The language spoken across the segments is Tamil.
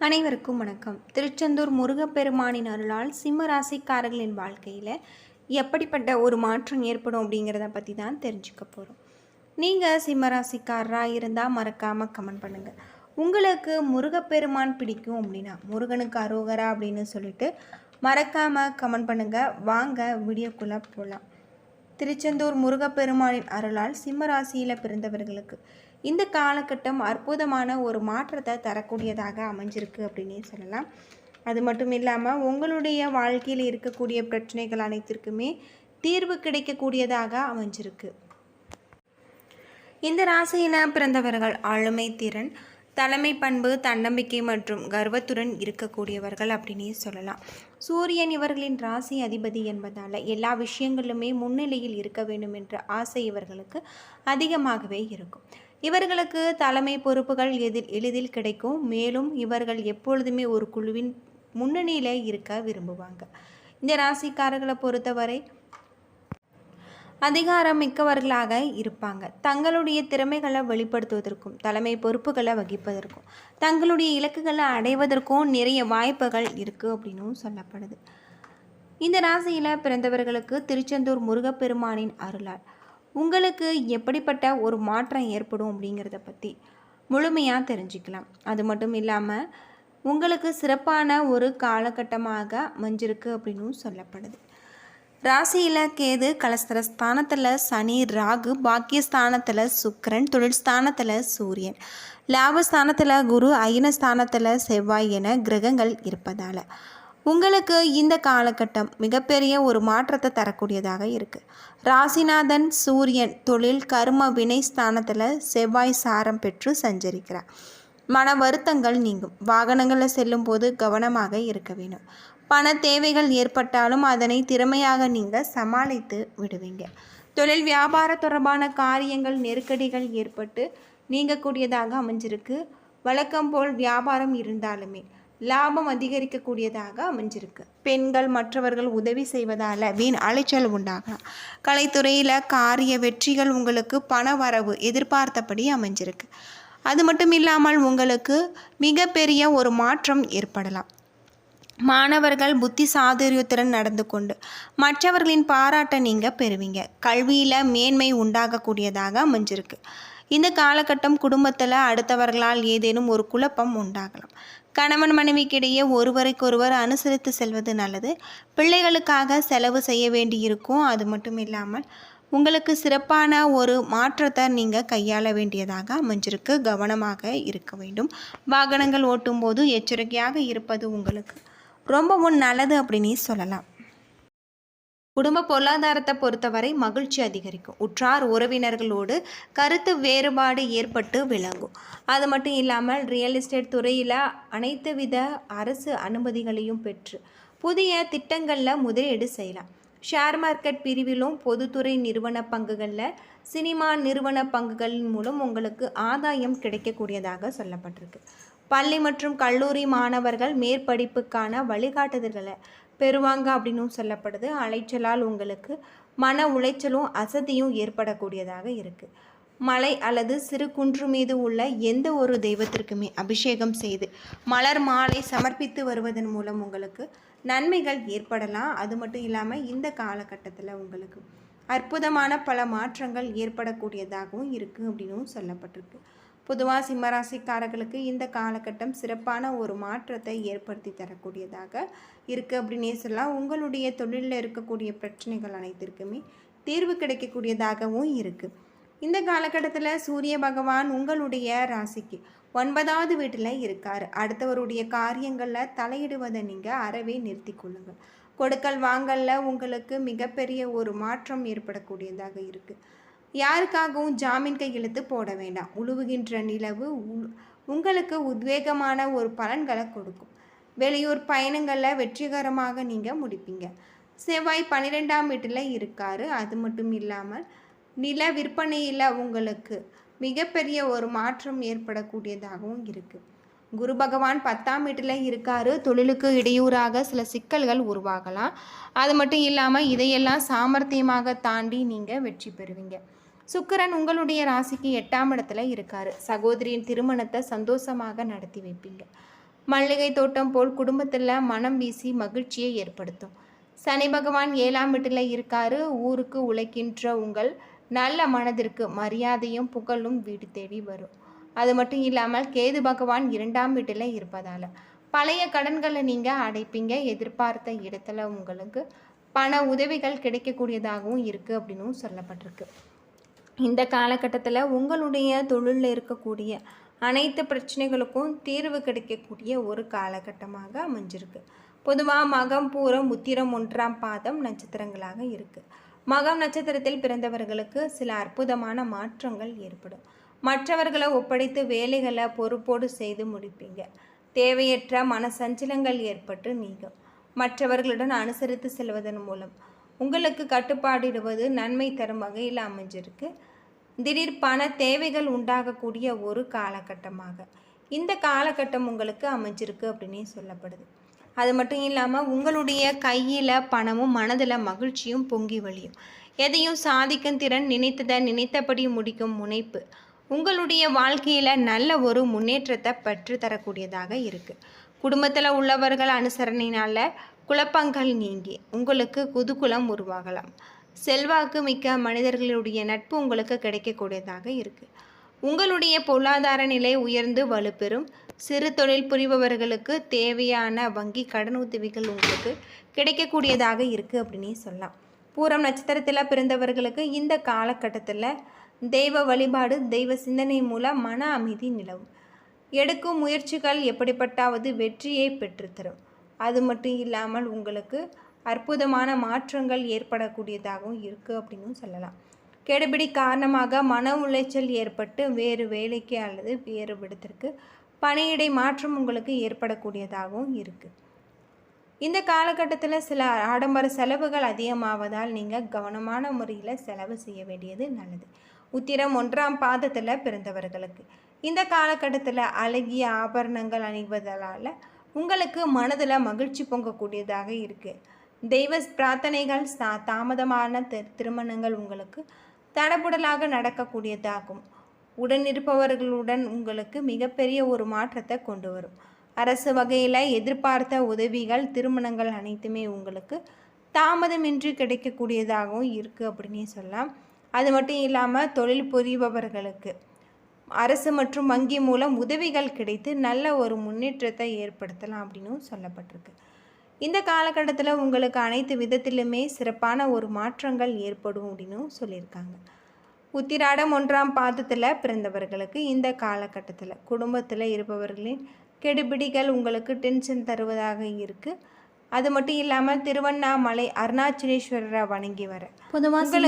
அனைவருக்கும் வணக்கம். திருச்செந்தூர் முருகப்பெருமானின் அருளால் சிம்ம ராசிக்காரர்களின் வாழ்க்கையில் எப்படிப்பட்ட ஒரு மாற்றம் ஏற்படும் அப்படிங்கிறத பற்றி தான் தெரிஞ்சுக்க போகிறோம் நீங்கள் சிம்ம ராசிக்காரராக இருந்தால் மறக்காமல் கமெண்ட் பண்ணுங்கள் உங்களுக்கு முருகப்பெருமான் பிடிக்கும் அப்படின்னா முருகனுக்கு அரோகரா அப்படின்னு சொல்லிட்டு மறக்காமல் கமெண்ட் பண்ணுங்கள் வாங்க வீடியோக்குள்ளே போகலாம் திருச்செந்தூர் முருகப்பெருமானின் அருளால் சிம்ம ராசியில் பிறந்தவர்களுக்கு இந்த காலகட்டம் அற்புதமான ஒரு மாற்றத்தை தரக்கூடியதாக அமைஞ்சிருக்கு அப்படின்னே சொல்லலாம். அது மட்டும் இல்லாமல் உங்களுடைய வாழ்க்கையில் இருக்கக்கூடிய பிரச்சனைகள் அனைத்திற்குமே தீர்வு கிடைக்கக்கூடியதாக அமைஞ்சிருக்கு. இந்த ராசியினால் பிறந்தவர்கள் ஆளுமை திறன் தலைமை பண்பு தன்னம்பிக்கை மற்றும் கர்வத்துடன் இருக்கக்கூடியவர்கள் அப்படின்னே சொல்லலாம். சூரியன் இவர்களின் ராசி அதிபதி என்பதால் எல்லா விஷயங்களுமே முன்னிலையில் இருக்க வேண்டும் என்ற ஆசை இவர்களுக்கு அதிகமாகவே இருக்கும். இவர்களுக்கு தலைமை பொறுப்புகள் எதில் எளிதில் கிடைக்கும். மேலும் இவர்கள் எப்பொழுதுமே ஒரு குழுவின் முன்னணியில் இருக்க விரும்புவாங்க. இந்த ராசிக்காரர்களை பொறுத்தவரை அதிகாரம் மிக்கவர்களாக இருப்பாங்க. தங்களுடைய திறமைகளை வெளிப்படுத்துவதற்கும் தலைமை பொறுப்புகளை வகிப்பதற்கும் தங்களுடைய இலக்குகளை அடைவதற்கும் நிறைய வாய்ப்புகள் இருக்குது அப்படின்னும் சொல்லப்படுது. இந்த ராசியில் பிறந்தவர்களுக்கு திருச்செந்தூர் முருகப்பெருமானின் அருளால் உங்களுக்கு எப்படிப்பட்ட ஒரு மாற்றம் ஏற்படும் அப்படிங்கிறத பற்றி முழுமையாக தெரிஞ்சுக்கலாம். அது மட்டும் இல்லாமல் உங்களுக்கு சிறப்பான ஒரு காலகட்டமாக அமைஞ்சிருக்கு அப்படின்னும் சொல்லப்படுது. ராசியில் கேது கலஸ்தர ஸ்தானத்தில் சனி ராகு பாக்கியஸ்தானத்தில் சுக்கரன் தொழில் ஸ்தானத்தில் சூரியன். லாபஸ்தானத்தில் குரு அயனஸ்தானத்தில் செவ்வாய் என கிரகங்கள் இருப்பதால். உங்களுக்கு இந்த காலகட்டம் மிகப்பெரிய ஒரு மாற்றத்தை தரக்கூடியதாக இருக்குது ராசிநாதன் சூரியன் தொழில் கர்ம வினை ஸ்தானத்தில் செவ்வாய் சாரம் பெற்று சஞ்சரிக்கிறார். மன வருத்தங்கள் நீங்கும். வாகனங்களில் செல்லும் போது கவனமாக இருக்க வேண்டும். பண தேவைகள் ஏற்பட்டாலும் அதனை திறமையாக நீங்கள் சமாளித்து விடுவீங்க. தொழில் வியாபார தொடர்பான காரியங்கள் நெருக்கடிகள் ஏற்பட்டு நீங்கக்கூடியதாக அமைஞ்சிருக்கு. வழக்கம் போல் வியாபாரம் இருந்தாலுமே லாபம் அதிகரிக்கக்கூடியதாக அமைஞ்சிருக்கு. பெண்கள் மற்றவர்கள் உதவி செய்வதால் வீண் அலைச்சல் உண்டாகலாம். கலைத்துறையில் காரிய வெற்றிகள் உங்களுக்கு பண வரவு எதிர்பார்த்தபடி அமைஞ்சிருக்கு. அது மட்டும் இல்லாமல் உங்களுக்கு மிகப்பெரிய ஒரு மாற்றம் ஏற்படலாம். மாணவர்கள் புத்தி சாதுரியத்துடன் நடந்து கொண்டு மற்றவர்களின் பாராட்டை நீங்கள் பெறுவீங்க. கல்வியில் மேன்மை உண்டாகக்கூடியதாக அமைஞ்சிருக்கு. இந்த காலகட்டம் குடும்பத்தில் அடுத்தவர்களால் ஏதேனும் ஒரு குழப்பம் உண்டாகலாம். கணவன் மனைவிக்கிடையே ஒருவருக்கொருவர் அனுசரித்து செல்வது நல்லது. பிள்ளைகளுக்காக செலவு செய்ய வேண்டியிருக்கும். அது மட்டும் இல்லாமல் உங்களுக்கு சிறப்பான ஒரு மாற்றத்தை நீங்கள் கையாள வேண்டியதாக அமைஞ்சிருக்கு. கவனமாக இருக்க வேண்டும். வாகனங்கள் ஓட்டும்போது எச்சரிக்கையாக இருப்பது உங்களுக்கு ரொம்பவும் நல்லது அப்படின்னு சொல்லலாம். குடும்ப பொருளாதாரத்தை பொறுத்தவரை மகிழ்ச்சி அதிகரிக்கும். உற்றார் உறவினர்களோடு கருத்து வேறுபாடு ஏற்பட்டு விளங்கும். அது மட்டும் இல்லாமல் ரியல் எஸ்டேட் துறையில் அனைத்து வித அரசு அனுமதிகளையும் பெற்று புதிய திட்டங்களில் முதலீடு செய்யலாம். ஷேர் மார்க்கெட் பிரிவிலும் பொதுத்துறை நிறுவன பங்குகளில் சினிமா நிறுவன பங்குகளின் மூலம் உங்களுக்கு ஆதாயம் கிடைக்கக்கூடியதாக சொல்லப்பட்டிருக்கு. பள்ளி மற்றும் கல்லூரி மாணவர்கள் மேற்படிப்புக்கான வழிகாட்டுதல்களை பெறுவாங்க அப்படின்னும் சொல்லப்படுது. அலைச்சலால் உங்களுக்கு மன உளைச்சலும் அசதியும் ஏற்படக்கூடியதாக இருக்குது மலை அல்லது சிறு குன்று மீது உள்ள எந்த ஒரு தெய்வத்திற்குமே அபிஷேகம் செய்து மலர் மாலை சமர்ப்பித்து வருவதன் மூலம் உங்களுக்கு நன்மைகள் ஏற்படலாம். அது மட்டும் இல்லாமல் இந்த காலகட்டத்தில் உங்களுக்கு அற்புதமான பல மாற்றங்கள் ஏற்படக்கூடியதாகவும் இருக்குது அப்படின்னும் சொல்லப்பட்டிருக்கு. பொதுவாக சிம்மராசிக்காரர்களுக்கு இந்த காலகட்டம் சிறப்பான ஒரு மாற்றத்தை ஏற்படுத்தி தரக்கூடியதாக இருக்குது அப்படின்னே சொல்லலாம். உங்களுடைய தொழிலில் இருக்கக்கூடிய பிரச்சனைகள் அனைத்திற்குமே தீர்வு கிடைக்கக்கூடியதாகவும் இருக்குது இந்த காலகட்டத்தில் சூரிய பகவான் உங்களுடைய ராசிக்கு ஒன்பதாவது வீட்டில் இருக்கார். அடுத்தவருடைய காரியங்களில் தலையிடுவதை நீங்கள் அறவே நிறுத்தி கொள்ளுங்கள். கொடுக்கல் வாங்கலில் உங்களுக்கு மிகப்பெரிய ஒரு மாற்றம் ஏற்படக்கூடியதாக இருக்குது யாருக்காகவும் ஜாமீன் கையெழுத்து போட வேண்டாம். உழுவுகின்ற நிலவு உங்களுக்கு உத்வேகமான ஒரு பலன்களை கொடுக்கும். வெளியூர் பயணங்களில் வெற்றிகரமாக நீங்கள் முடிப்பீங்க. செவ்வாய் பன்னிரெண்டாம் வீட்டில் இருக்கார். அது மட்டும் இல்லாமல் நில விற்பனையில் உங்களுக்கு மிகப்பெரிய ஒரு மாற்றம் ஏற்படக்கூடியதாகவும் இருக்குது குரு பகவான் பத்தாம் வீட்டில் இருக்கார். தொழிலுக்கு இடையூறாக சில சிக்கல்கள் உருவாகலாம். அது மட்டும் இல்லாமல் இதையெல்லாம் சாமர்த்தியமாக தாண்டி நீங்கள் வெற்றி பெறுவீங்க. சுக்கரன் உங்களுடைய ராசிக்கு எட்டாம் இடத்துல இருக்கார். சகோதரியின் திருமணத்தை சந்தோஷமாக நடத்தி வைப்பீங்க. மல்லிகை தோட்டம் போல் குடும்பத்தில் மனம் வீசி மகிழ்ச்சியை ஏற்படுத்தும். சனி பகவான் ஏழாம் வீட்டில் இருக்காரு. ஊருக்கு உழைக்கின்ற உங்கள் நல்ல மனதிற்கு மரியாதையும் புகழும் வீடு தேடி வரும். அது மட்டும் இல்லாமல் கேது பகவான் இரண்டாம் வீட்டில் இருப்பதால் பழைய கடன்களை நீங்கள் அடைப்பீங்க. எதிர்பார்த்த இடத்துல உங்களுக்கு பண உதவிகள் கிடைக்கக்கூடியதாகவும் இருக்குது அப்படின்னும் சொல்லப்பட்டிருக்கு. இந்த காலகட்டத்தில் உங்களுடைய தொழிலில் இருக்கக்கூடிய அனைத்து பிரச்சனைகளுக்கும் தீர்வு கிடைக்கக்கூடிய ஒரு காலகட்டமாக அமைஞ்சிருக்கு. பொதுவாக மகம் பூரம் உத்திரம் ஒன்றாம் பாதம் நட்சத்திரங்களாக இருக்குது மகம் நட்சத்திரத்தில் பிறந்தவர்களுக்கு சில அற்புதமான மாற்றங்கள் ஏற்படும். மற்றவர்களை ஒப்படைத்து வேலைகளை பொறுப்போடு செய்து முடிப்பீங்க. தேவையற்ற மன சஞ்சலங்கள் ஏற்பட்டு நீங்கும். மற்றவர்களுடன் அனுசரித்து செல்வதன் மூலம் உங்களுக்கு கட்டுப்பாடிடுவது நன்மை தரும் வகையில் அமைஞ்சிருக்கு. திடீர் பண தேவைகள் உண்டாகக்கூடிய ஒரு காலகட்டமாக. இந்த காலகட்டம் உங்களுக்கு அமைஞ்சிருக்கு அப்படின்னே சொல்லப்படுது. அது மட்டும் இல்லாமல் உங்களுடைய கையில் பணமும் மனதில் மகிழ்ச்சியும் பொங்கி வழியும். எதையும் சாதிக்கும் திறன் நினைத்ததை நினைத்தபடி முடிக்கும் முனைப்பு உங்களுடைய வாழ்க்கையில் நல்ல ஒரு முன்னேற்றத்தை பெற்று தரக்கூடியதாக இருக்குது குடும்பத்தில் உள்ளவர்கள் அனுசரணையினால் குழப்பங்கள் நீங்கி உங்களுக்கு குதுகுலம் உருவாகலாம். செல்வாக்கு மிக்க மனிதர்களுடைய நட்பு உங்களுக்கு கிடைக்கக்கூடியதாக இருக்குது உங்களுடைய பொருளாதார நிலை உயர்ந்து வலுப்பெறும். சிறு தொழில் புரிபவர்களுக்கு தேவையான வங்கி கடன் உதவிகள் உங்களுக்கு கிடைக்கக்கூடியதாக இருக்குது அப்படின்னே சொல்லலாம். பூரம் நட்சத்திரத்தில் பிறந்தவர்களுக்கு இந்த காலகட்டத்தில் தெய்வ வழிபாடு தெய்வ சிந்தனை மூலம் மன அமைதி நிலவும். எடுக்கும் முயற்சிகள் எப்படிப்பட்டாவது வெற்றியை பெற்றுத்தரும். அது மட்டும் இல்லாமல் உங்களுக்கு அற்புதமான மாற்றங்கள் ஏற்படக்கூடியதாகவும் இருக்குது அப்படின்னு சொல்லலாம். கெடுபிடி காரணமாக மன உளைச்சல் ஏற்பட்டு வேறு வேலைக்கு அல்லது வேறு விடத்திற்கு பணியிடை மாற்றம் உங்களுக்கு ஏற்படக்கூடியதாகவும் இருக்குது இந்த காலகட்டத்தில் சில ஆடம்பர செலவுகள் அதிகமாவதால் நீங்கள் கவனமான முறையில் செலவு செய்ய வேண்டியது நல்லது. உத்திரம் ஒன்றாம் பாதத்தில் பிறந்தவர்களுக்கு. இந்த காலகட்டத்தில் அழகிய ஆபரணங்கள் அணிவதால் உங்களுக்கு மனதில் மகிழ்ச்சி பொங்கக்கூடியதாக இருக்குது தெய்வ பிரார்த்தனைகள் சா தாமதமான திருமணங்கள் உங்களுக்கு தடபுடலாக நடக்கக்கூடியதாகும். உடனிருப்பவர்களுடன் உங்களுக்கு மிகப்பெரிய ஒரு மாற்றத்தை கொண்டு வரும். அரசு வகையில் எதிர்பார்த்த உதவிகள் திருமணங்கள் அனைத்துமே உங்களுக்கு தாமதமின்றி கிடைக்கக்கூடியதாகவும் இருக்குது அப்படின்னே சொல்லலாம். அது மட்டும் இல்லாமல் தொழில் புரிபவர்களுக்கு அரசு மற்றும் வங்கி மூலம் உதவிகள் கிடைத்து நல்ல ஒரு முன்னேற்றத்தை ஏற்படுத்தலாம் அப்படின்னும் சொல்லப்பட்டிருக்கு. இந்த காலகட்டத்தில் உங்களுக்கு அனைத்து விதத்திலுமே சிறப்பான ஒரு மாற்றங்கள் ஏற்படும் அப்படின்னு சொல்லியிருக்காங்க. உத்திராடம் ஒன்றாம் பாதத்தில் பிறந்தவர்களுக்கு இந்த காலகட்டத்தில் குடும்பத்தில் இருப்பவர்களின் கெடுபிடிகள் உங்களுக்கு டென்ஷன் தருவதாக இருக்குது அது மட்டும் இல்லாமல் திருவண்ணாமலை அருணாச்சலேஸ்வரரை வணங்கி வர. பொதுவாக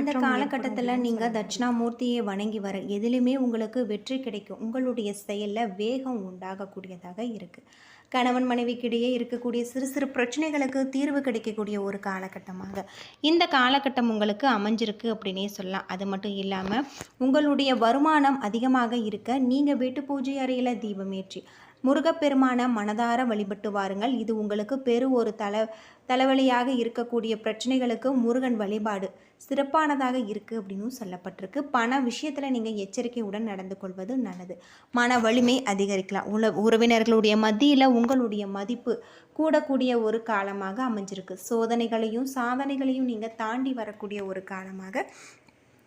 இந்த காலகட்டத்தில் நீங்கள் தட்சிணாமூர்த்தியை வணங்கி வர எதிலுமே உங்களுக்கு வெற்றி கிடைக்கும். உங்களுடைய செயலில் வேகம் உண்டாகக்கூடியதாக இருக்குது கணவன் மனைவிக்கிடையே இருக்கக்கூடிய சிறு சிறு பிரச்சனைகளுக்கு தீர்வு கிடைக்கக்கூடிய ஒரு காலகட்டமாக. இந்த காலகட்டம் உங்களுக்கு அமைஞ்சிருக்கு அப்படின்னே சொல்லலாம். அது மட்டும் இல்லாமல் உங்களுடைய வருமானம் அதிகமாக இருக்க நீங்கள் வீட்டு பூஜை அறையில் தீபமேற்றி முருகப்பெருமான மனதார வழிபட்டு வாருங்கள். இது உங்களுக்கு பெரு ஒரு தல தலைவலியாக இருக்கக்கூடிய பிரச்சனைகளுக்கு முருகன் வழிபாடு சிறப்பானதாக இருக்குது அப்படின்னு சொல்லப்பட்டிருக்கு. பண விஷயத்தில் நீங்கள் எச்சரிக்கையுடன் நடந்து கொள்வது நல்லது. மன வலிமை அதிகரிக்கலாம். உல உறவினர்களுடைய மத்தியில் உங்களுடைய மதிப்பு கூடக்கூடிய ஒரு காலமாக அமைஞ்சிருக்கு. சோதனைகளையும் சாதனைகளையும் நீங்கள் தாண்டி வரக்கூடிய ஒரு காலமாக